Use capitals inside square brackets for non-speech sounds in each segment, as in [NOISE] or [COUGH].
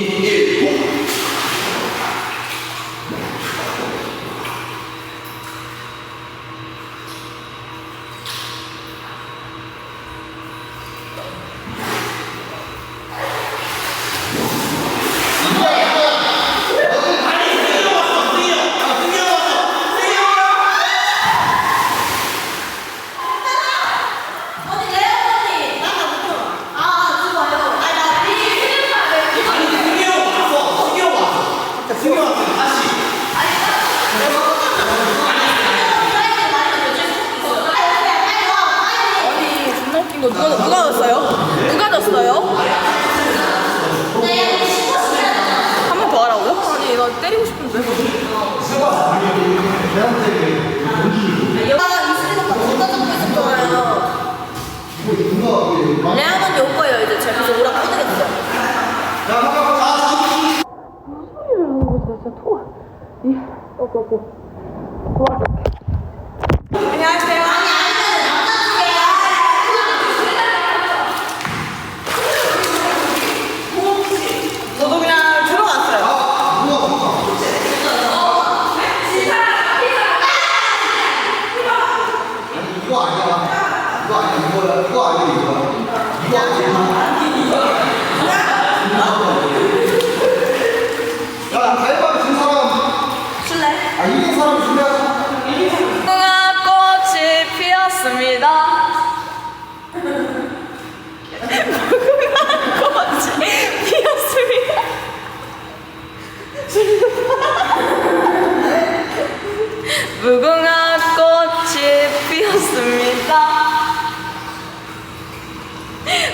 in 거 누가 누가 넣었어요? 누가 넣었어요? 한 번 더 하라고요? 아니 나 때리고 싶은데. 아 이슬이가 누가 잡고 있을 거예요. 레안 언니 올 거예요 이제 제가 그래서 오라 꺼내겠어요. 안녕하세요. 이거 아니야 이거야 이거 아니야 이거야 이거 아니야. 무궁화 [LAUGHS]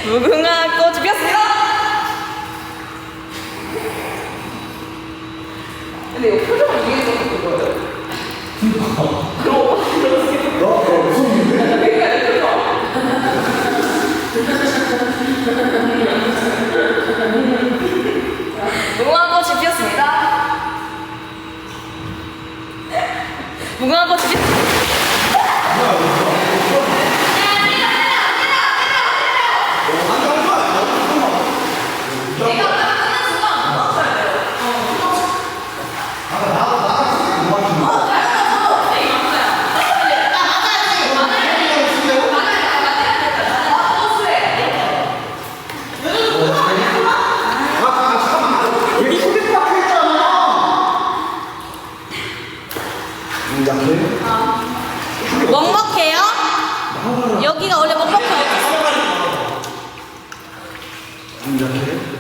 무궁화 꽃이 피었습니다. 근데 이거 표정을 이해해서 그거예요. 그럼 어? 너 어, 그거 무슨 일인데? 아, 그러니까 표정. 무궁화 꽃이 피었습니다. 무궁화 꽃이 피었습니다. 약해? 먹먹해요? 여기가 원래 먹먹해요. 약해?